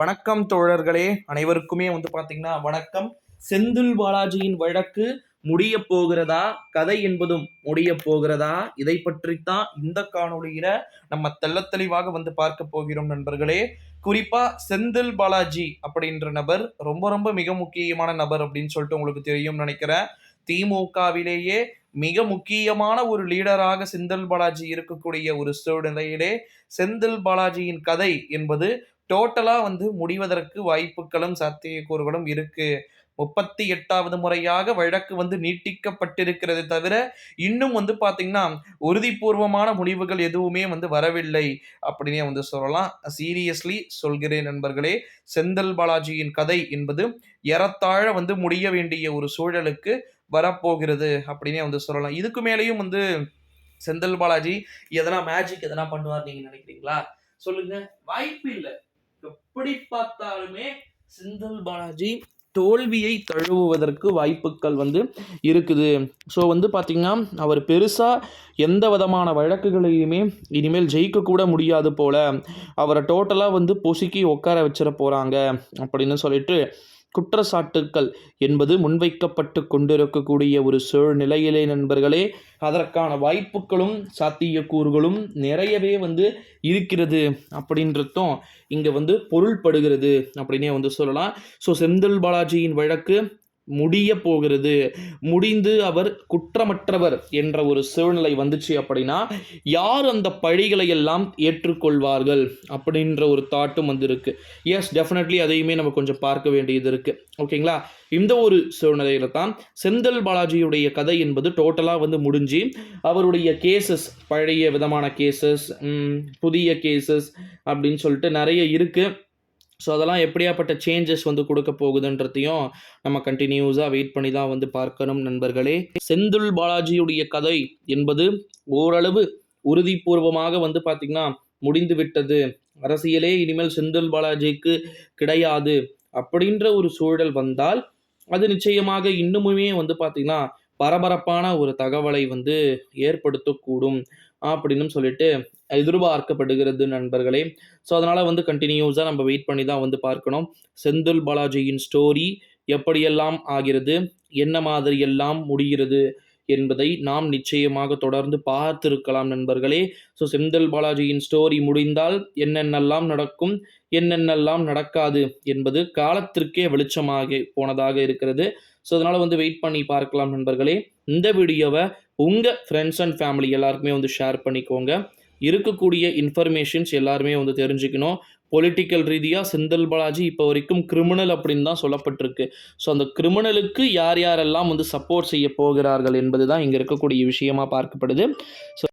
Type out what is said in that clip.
வணக்கம் தோழர்களே அனைவருக்குமே வந்து பாத்தீங்கன்னா வணக்கம். செந்தில் பாலாஜியின் வழக்கு முடிய போகிறதா? கதை என்பதும் முடிய போகிறதா? இதை பற்றித்தான் இந்த காணொளியில நம்ம தெள்ள தெளிவாக வந்து பார்க்க போகிறோம் நண்பர்களே. குறிப்பா செந்தில் பாலாஜி அப்படின்ற நபர் ரொம்ப ரொம்ப மிக முக்கியமான நபர் அப்படின்னு சொல்லிட்டு உங்களுக்கு தெரியும் நினைக்கிறேன். திமுகவிலேயே மிக முக்கியமான ஒரு லீடராக செந்தில் பாலாஜி இருக்கக்கூடிய ஒரு சூழ்நிலையிலே செந்தில் பாலாஜியின் கதை என்பது டோட்டலாக வந்து முடிவதற்கு வாய்ப்புகளும் சாத்தியக்கூறுகளும் இருக்கு. முப்பத்தி எட்டாவது முறையாக வழக்கு வந்து நீட்டிக்கப்பட்டிருக்கிறது தவிர இன்னும் வந்து பார்த்திங்கன்னா உறுதிபூர்வமான முடிவுகள் எதுவுமே வந்து வரவில்லை அப்படின்னே வந்து சொல்லலாம். சீரியஸ்லி சொல்கிறேன் நண்பர்களே செந்தல் பாலாஜியின் கதை என்பது ஏறத்தாழ வந்து முடிய வேண்டிய ஒரு சூழலுக்கு வரப்போகிறது அப்படின்னே வந்து சொல்லலாம். இதுக்கு மேலேயும் வந்து செந்தல் பாலாஜி எதனா மேஜிக் எதனா பண்ணுவார் நீங்க நினைக்கிறீங்களா? சொல்லுங்க. வாய்ப்பு இல்லை. எப்படி பார்த்தாலுமே செந்தில் பாலாஜி தோல்வியை தழுவுவதற்கு வாய்ப்புகள் வந்து இருக்குது. ஸோ வந்து பார்த்திங்கன்னா அவர் பெருசாக எந்த விதமான வழக்குகளையுமே இனிமேல் ஜெயிக்கக்கூட முடியாது போல். அவரை டோட்டலாக வந்து பொசுக்கி உட்கார வச்சிட போகிறாங்க அப்படின்னு சொல்லிட்டு குற்றச்சாட்டுக்கள் என்பது முன்வைக்கப்பட்டு கொண்டிருக்கக்கூடிய ஒரு சூழ்நிலையிலே நண்பர்களே அதற்கான வாய்ப்புகளும் சாத்தியக்கூறுகளும் நிறையவே வந்து இருக்கிறது அப்படின்றதும் இங்கே வந்து பொருள்படுகிறது அப்படின்னே வந்து சொல்லலாம். ஸோ செந்தில் பாலாஜியின் வழக்கு முடிய போகிறது. முடிந்து அவர் குற்றமற்றவர் என்ற ஒரு சூழ்நிலை வந்துச்சு அப்படின்னா யார் அந்த பழிகளை எல்லாம் ஏற்றுக்கொள்வார்கள் அப்படின்ற ஒரு தாட்டும் வந்து இருக்கு எஸ் டெஃபினெட்லி அதையுமே நம்ம கொஞ்சம் பார்க்க வேண்டியது இருக்கு. ஓகேங்களா இந்த ஒரு சூழ்நிலையில தான் செந்தில் பாலாஜியுடைய கதை என்பது டோட்டலாக வந்து முடிஞ்சு அவருடைய கேசஸ் பழைய விதமான கேசஸ் புதிய கேசஸ் அப்படின்னு சொல்லிட்டு நிறைய இருக்குது ஸோ அதெல்லாம் எப்படியாப்பட்ட சேஞ்சஸ் வந்து கொடுக்க போகுதுன்றதையும் நம்ம கண்டினியூஸாக வெயிட் பண்ணி தான் வந்து பார்க்கணும் நண்பர்களே. செந்தில் பாலாஜியுடைய கதை என்பது ஓரளவு உறுதிபூர்வமாக வந்து பார்த்திங்கன்னா முடிந்து விட்டது. அரசியலே இனிமேல் செந்தில் பாலாஜிக்கு கிடையாது அப்படின்ற ஒரு சூழல் வந்தால் அது நிச்சயமாக இன்னுமுமே வந்து பார்த்திங்கன்னா பரபரப்பான ஒரு தகவலை வந்து ஏற்படுத்தக்கூடும் அப்படின்னு சொல்லிட்டு எதிர்பார்க்கப்படுகிறது நண்பர்களே. ஸோ அதனால் வந்து கண்டினியூஸாக நம்ம வெயிட் பண்ணி தான் வந்து பார்க்கணும். செந்தில் பாலாஜியின் ஸ்டோரி எப்படியெல்லாம் ஆகிறது? என்ன மாதிரி எல்லாம் முடிகிறது? என்பதை நாம் நிச்சயமாக தொடர்ந்து பார்த்திருக்கலாம் நண்பர்களே. ஸோ செந்தில் பாலாஜியின் ஸ்டோரி முடிந்தால் என்னென்னலாம் நடக்கும் என்னென்னலாம் நடக்காது என்பது காலத்திற்கே வெளிச்சமாக போனதாக இருக்கிறது. ஸோ அதனால் வந்து வெயிட் பண்ணி பார்க்கலாம் நண்பர்களே. இந்த வீடியோவை உங்கள் ஃப்ரெண்ட்ஸ் அண்ட் ஃபேமிலி எல்லாருக்குமே வந்து ஷேர் பண்ணிக்கோங்க. இருக்கக்கூடிய இன்ஃபர்மேஷன்ஸ் எல்லாருமே வந்து தெரிஞ்சுக்கணும். பொலிட்டிக்கல் ரீதியாக செந்தில் பாலாஜி இப்போ வரைக்கும் கிரிமினல் அப்படின்னு தான் சொல்லப்பட்டிருக்கு. ஸோ அந்த கிரிமினலுக்கு யார் யாரெல்லாம் வந்து சப்போர்ட் செய்ய போகிறார்கள் என்பது தான் இங்கே இருக்கக்கூடிய விஷயமா பார்க்கப்படுது. ஸோ